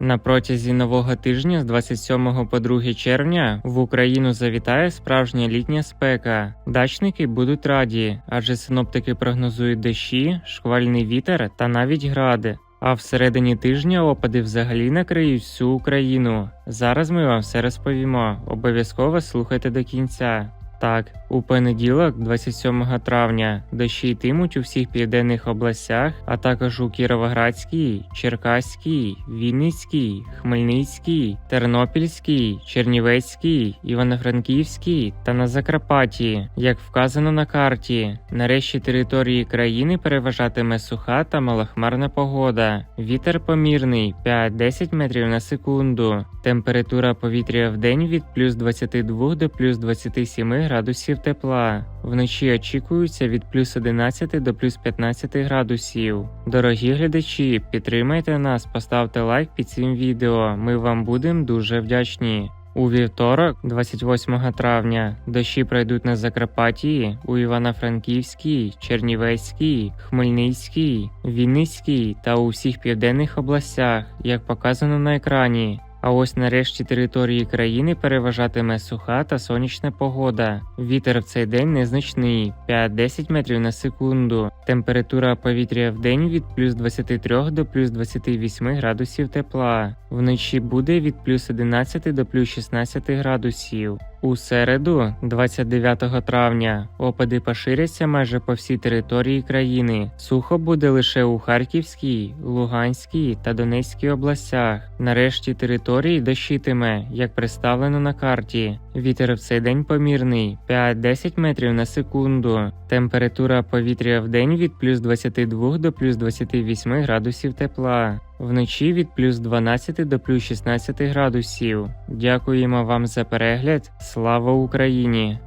На протязі нового тижня з 27 по 2 червня в Україну завітає справжня літня спека. Дачники будуть раді, адже синоптики прогнозують дощі, шквальний вітер та навіть гради. А всередині тижня опади взагалі накриють всю Україну. Зараз ми вам все розповімо. Обов'язково слухайте до кінця. Так, у понеділок, 27 травня, дощі йтимуть у всіх південних областях, а також у Кіровоградській, Черкаській, Вінницькій, Хмельницькій, Тернопільській, Чернівецькій, Івано-Франківській та на Закарпатті, як вказано на карті. Нарешті території країни переважатиме суха та малохмарна погода. Вітер помірний 5-10 метрів на секунду. Температура повітря в день від плюс 22 до плюс 27 градусів тепла. Вночі очікується від плюс 11 до плюс 15 градусів. Дорогі глядачі, підтримайте нас, поставте лайк під цим відео. Ми вам будемо дуже вдячні. У вівторок, 28 травня, дощі пройдуть на Закарпатті, у Івано-Франківській, Чернівецькій, Хмельницькій, Вінницькій та у всіх південних областях, як показано на екрані. А ось нарешті території країни переважатиме суха та сонячна погода. Вітер в цей день незначний 5-10 метрів на секунду. Температура повітря в день від плюс 23 до плюс 28 градусів тепла. Вночі буде від плюс 11 до плюс 16 градусів. У середу, 29 травня, опади поширяться майже по всій території країни. Сухо буде лише у Харківській, Луганській та Донецькій областях. Нарешті території дощитиме, як представлено на карті. Вітер в цей день помірний 5-10 метрів на секунду. Температура повітря в день від плюс 22 до плюс 28 градусів тепла. Вночі від плюс 12 до плюс 16 градусів. Дякуємо вам за перегляд. Слава Україні!